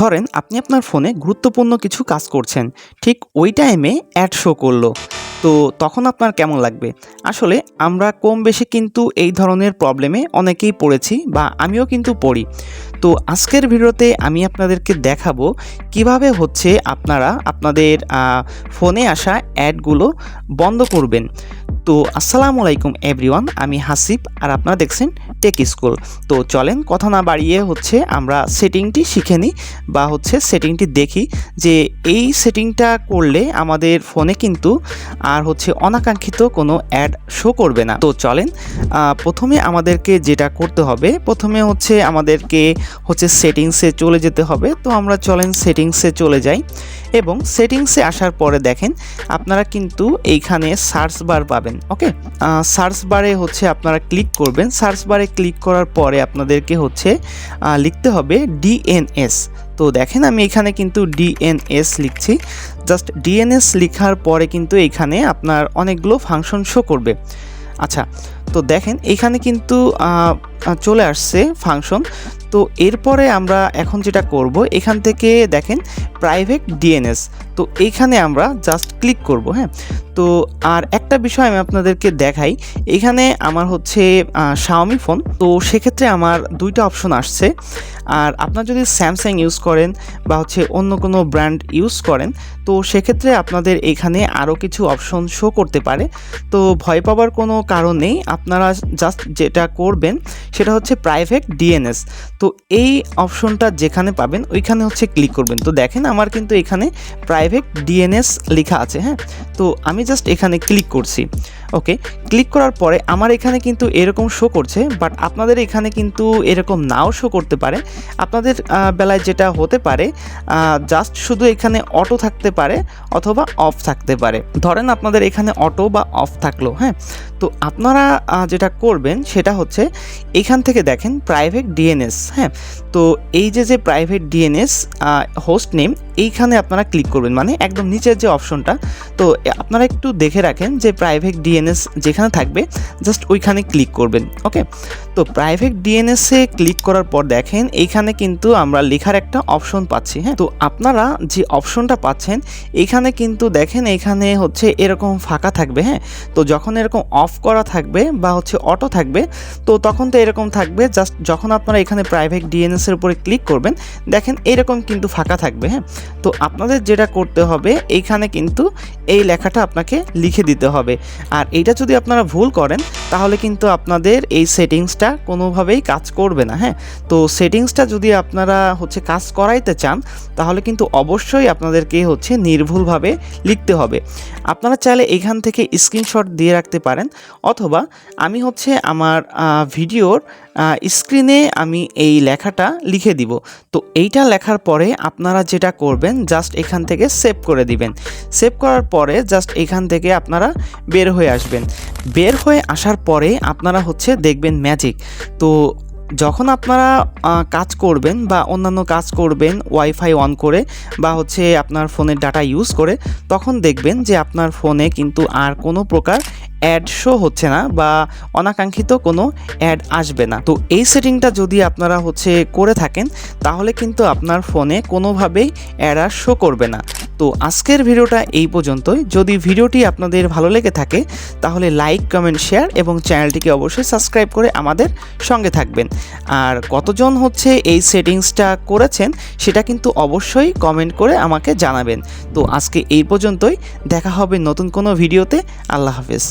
ধরেন আপনি আপনার ফোনে গুরুত্বপূর্ণ কিছু কাজ করছেন, ঠিক ওই টাইমে অ্যাড শো করল। তো তখন আপনার কেমন লাগবে? আসলে আমরা কম বেশি কিন্তু এই ধরনের প্রবলেমে অনেকেই পড়েছি বা আমিও কিন্তু পড়ি। তো আজকের ভিডিওতে আমি আপনাদেরকে দেখাবো কীভাবে হচ্ছে আপনারা আপনাদের ফোনে আসা অ্যাডগুলো বন্ধ করবেন। তো আসসালামু আলাইকুম এভরিওয়ান আমি হাসিব আর আপনারা দেখছেন টেক স্কুল তো চলেন কথা না বাড়িয়ে হচ্ছে আমরা সেটিংটি শিখে নিই বা হচ্ছে সেটিংটি দেখি যে এই সেটিংটা করলে আমাদের ফোনে কিন্তু আর হচ্ছে অনাকাঙ্ক্ষিত কোনো অ্যাড শো করবে না। তো চলেন প্রথমে আমাদেরকে যেটা করতে হবে, প্রথমে হচ্ছে আমাদেরকে হচ্ছে সেটিংসে চলে যেতে হবে। তো আমরা চলেন সেটিংসে চলে যাই। এবং সেটিংসে আসার পরে দেখেন আপনারা কিন্তু এইখানে সার্চ বার পাবেন, ওকে? সার্চ বারে হচ্ছে আপনারা ক্লিক করবেন। সার্চ বারে ক্লিক করার পরে আপনাদেরকে হচ্ছে লিখতে হবে ডিএনএস। তো দেখেন আমি এখানে কিন্তু ডিএনএস লিখছি। জাস্ট ডিএনএস লেখার পরে কিন্তু এখানে আপনার অনেকগুলো ফাংশন শো করবে। আচ্ছা তো দেখেন এখানে কিন্তু চলে আসছে ফাংশন। তো এরপরে আমরা এখন যেটা করব, এখান থেকে দেখেন প্রাইভেট ডিএনএস তো এইখানে আমরা জাস্ট ক্লিক করব হ্যাঁ? তো আর একটা বিষয় আমি আপনাদেরকে দেখাই, এখানে আমার হচ্ছে শাওমি ফোন তো সেক্ষেত্রে আমার দুইটা অপশন আসছে। আর আপনার যদি স্যামসাং ইউজ করেন বা হচ্ছে অন্য কোনো ব্র্যান্ড ইউজ করেন, তো সেক্ষেত্রে আপনাদের এখানে আরও কিছু অপশন শো করতে পারে। তো ভয় পাওয়ার কোনো কারণ নেই, আপনারা জাস্ট যেটা করবেন সেটা হচ্ছে প্রাইভেট ডিএনএস তো এই অপশনটা যেখানে পাবেন, ওইখানে হচ্ছে ক্লিক করবেন। তো দেখেন আমার কিন্তু এখানে প্রাইভেট ডিএনএস লেখা আছে হ্যাঁ? তো আমি জাস্ট এখানে ক্লিক করছি। ওকে ক্লিক করার পরে আমার এখানে কিন্তু এরকম শো করছে বাট আপনাদের এখানে কিন্তু এরকম নাও শো করতে পারে। আপনাদের বেলায় যেটা হতে পারে জাস্ট শুধু এখানে অটো থাকতে পারে অথবা অফ থাকতে পারে। ধরেন আপনাদের এখানে অটো বা অফ থাকল হ্যাঁ? তো আপনারা যেটা করবেন সেটা হচ্ছে এখান থেকে দেখেন প্রাইভেট ডিএনএস হ্যাঁ? তো এই যে যে প্রাইভেট ডিএনএস হোস্ট নেম এইখানে আপনারা ক্লিক করবেন মানে একদম নিচের যে অপশনটা, তো আপনারা একটু দেখে রাখেন যে প্রাইভেট ডিএনএস যেখানে থাকবে জাস্ট ওইখানে ক্লিক করবেন ওকে তো প্রাইভেট ডিএনএসে ক্লিক করার পর দেখেন, এইখানে কিন্তু আমরা লেখার একটা অপশন পাচ্ছি হ্যাঁ? তো আপনারা যে অপশনটা পাচ্ছেন এখানে কিন্তু দেখেন এখানে হচ্ছে এরকম ফাঁকা থাকবে হ্যাঁ? তো যখন এরকম অফ করা থাকবে বা হচ্ছে অটো থাকবে, তো তখন তো এরকম থাকবে জাস্ট যখন আপনারা এখানে প্রাইভেট ডিএনএস এর উপরে ক্লিক করবেন, দেখেন এরকম কিন্তু ফাঁকা থাকবে হ্যাঁ? তো আপনাদের যেটা করতে হবে, এইখানে কিন্তু এই লেখাটা আপনাকে লিখে দিতে হবে। আর এইটা যদি আপনারা ভুল করেন তাহলে কিন্তু আপনাদের এই সেটিংসটা কোনোভাবেই কাজ করবে না হ্যাঁ? তো সেটিংসটা যদি আপনারা হচ্ছে কাজ করাইতে চান, তাহলে কিন্তু অবশ্যই আপনাদেরকে হচ্ছে নির্ভুলভাবে লিখতে হবে। আপনারা চাইলে এখান থেকে স্ক্রিনশট দিয়ে রাখতে পারেন, অথবা আমি হচ্ছে আমার ভিডিওর স্ক্রিনে আমি এই লেখাটা লিখে দিব। তো এইটা লেখার পরে আপনারা যেটা করবেন, জাস্ট এখান থেকে সেভ করে দিবেন। সেভ করার পরে জাস্ট এখান থেকে আপনারা বের হয়ে আসবেন। বের হয়ে আসার পরে আপনারা হচ্ছে দেখবেন ম্যাজিক তো যখন আপনারা কাজ করবেন বা অন্যান্য কাজ করবেন ওয়াইফাই অন করে বা হচ্ছে আপনার ফোনের ডাটা ইউজ করে, তখন দেখবেন যে আপনার ফোনে কিন্তু আর কোনো প্রকার অ্যাড শো হচ্ছে না বা অনাকাঙ্ক্ষিত কোনো অ্যাড আসবে না। তো এই সেটিংটা যদি আপনারা হচ্ছে করে থাকেন, তাহলে কিন্তু আপনার ফোনে কোনোভাবেই অ্যাড আর শো করবে না। তো আজকের ভিডিওটা এই পর্যন্তই। যদি ভিডিওটি আপনাদের ভালো লেগে থাকে, তাহলে লাইক, কমেন্ট, শেয়ার এবং চ্যানেলটিকে অবশ্যই সাবস্ক্রাইব করে আমাদের সঙ্গে থাকবেন। আর কতজন হচ্ছে এই সেটিংসটা করেছেন, সেটা কিন্তু অবশ্যই কমেন্ট করে আমাকে জানাবেন। তো আজকে এই পর্যন্তই। দেখা হবে নতুন কোনো ভিডিওতে। আল্লাহ হাফেজ।